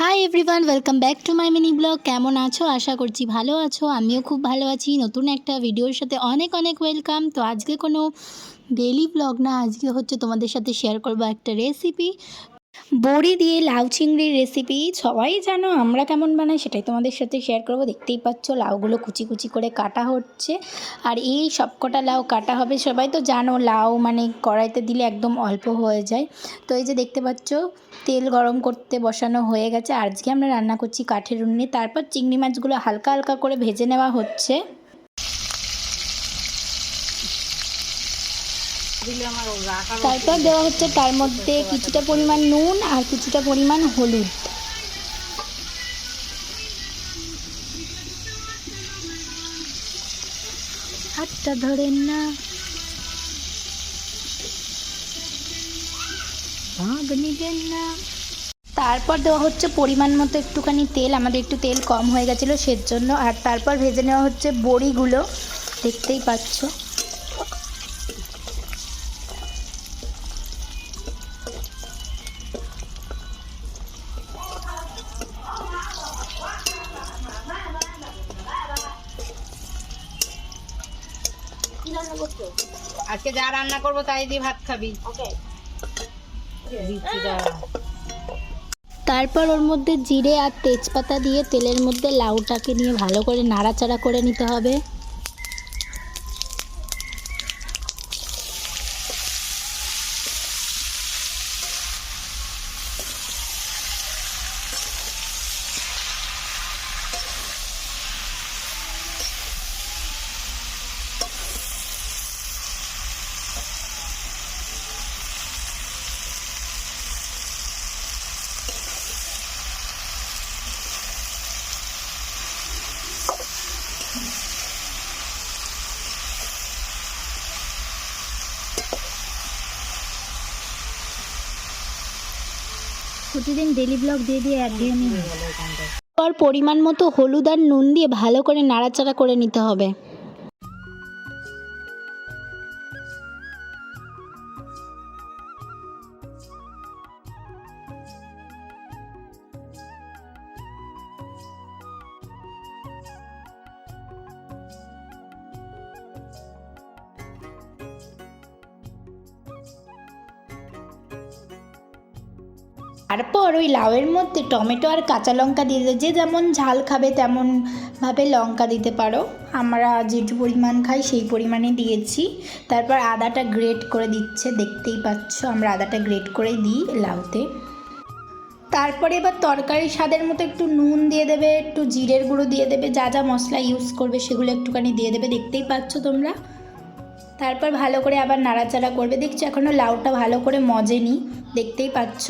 Hi everyone welcome back to my mini blog কেমন আছো? আশা করছি ভালো আছো। আমিও খুব ভালো আছি। নতুন একটা ভিডিওর সাথে অনেক অনেক ওয়েলকাম তো আজকে কোনো ডেলি ব্লগ না, আজকে হচ্ছে তোমাদের সাথে শেয়ার করব একটা রেসিপি বড়ি দিয়ে লাউ চিংড়ির রেসিপি সবাই জানো আমরা কেমন বানাই, সেটাই তোমাদের সাথে শেয়ার করব। দেখতেই পাচ্ছ লাউগুলো কুচি কুচি করে কাটা হচ্ছে। আর এই সবকটা লাউ কাটা হবে, সবাই তো জানো লাউ মানে কড়াইতে দিলে একদম অল্প হয়ে যায়। তো এই যে দেখতে পাচ্ছ, তেল গরম করতে বসানো হয়ে গেছে। আজকে আমরা রান্না করছি কাঠের উনুনে। তারপর চিংড়ি মাছগুলো হালকা হালকা করে ভেজে নেওয়া হচ্ছে। তারপর দেওয়া হচ্ছে তার মধ্যে কিছুটা পরিমাণ নুন আর কিছুটা পরিমাণ হলুদ। হাতটা ধরেন না। না। তারপর দেওয়া হচ্ছে পরিমাণ মতো একটুখানি তেল। আমাদের একটু তেল কম হয়ে গেছিল সেজন্য। আর তারপর ভেজে নেওয়া হচ্ছে বড়িগুলো। দেখতেই পাচ্ছ। আজকে যা রান্না করব তাই দিয়ে ভাত খাবি। তারপর ওর মধ্যে জিরে আর তেজপাতা দিয়ে তেলের মধ্যে লাউটাকে নিয়ে ভালো করে নাড়াচাড়া করে নিতে হবে। প্রতিদিন ডেলি ব্লগ দিয়ে দিয়ে একঘেয়েমি পর পরিমাণ মতো হলুদ আর নুন দিয়ে ভালো করে নাড়াচাড়া করে নিতে হবে। তারপর ওই লাউয়ের মধ্যে টমেটো আর কাঁচা লঙ্কা দিয়ে দিতে যে যেমন ঝাল খাবে তেমনভাবে লঙ্কা দিতে পারো। আমরা যেটু পরিমাণ খাই সেই পরিমাণে দিয়েছি। তারপর আদাটা গ্রেট করে দিচ্ছে, দেখতেই পাচ্ছ আমরা আদাটা গ্রেট করে দিই লাউতে। তারপরে এবার তরকারি স্বাদের মতো একটু নুন দিয়ে দেবে, একটু জিরের গুঁড়ো দিয়ে দেবে, যা যা মশলা ইউজ করবে সেগুলো একটুখানি দিয়ে দেবে, দেখতেই পাচ্ছ তোমরা। তারপর ভালো করে আবার নাড়াচাড়া করবে। দেখছ এখনও লাউটা ভালো করে মজেনি, দেখতেই পাচ্ছ।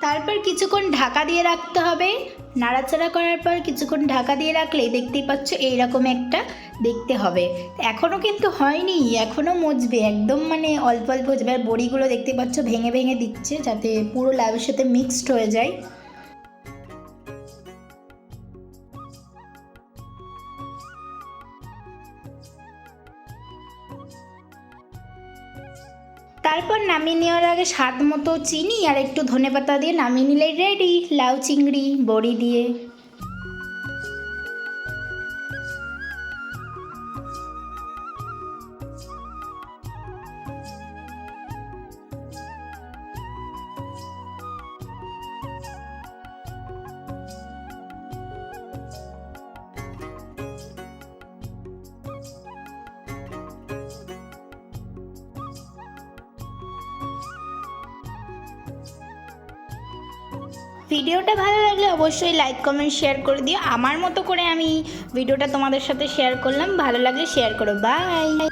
তারপর কিছুক্ষণ ঢাকা দিয়ে রাখতে হবে। নাড়াচাড়া করার পর কিছুক্ষণ ঢাকা দিয়ে রাখলে দেখতেই পাচ্ছ এইরকম একটা দেখতে হবে। এখনও কিন্তু হয়নি এখনও মজবে, একদম মানে অল্প অল্প মজবে আর বড়িগুলো দেখতে পাচ্ছ ভেঙে ভেঙে দিচ্ছে যাতে পুরো লাউয়ের সাথে মিক্সড হয়ে যায়। তারপর নামিয়ে নেওয়ার আগে স্বাদ মতো চিনি আর একটু ধনে পাতা দিয়ে নামিয়ে নিলেই রেডি লাউ চিংড়ি, বড়ি দিয়ে। ভিডিওটা ভালো লাগলে অবশ্যই লাইক, কমেন্ট, শেয়ার করে দিও। আমার মতো করে আমি ভিডিওটা তোমাদের সাথে শেয়ার করলাম। ভালো লাগলে শেয়ার করো। বাই।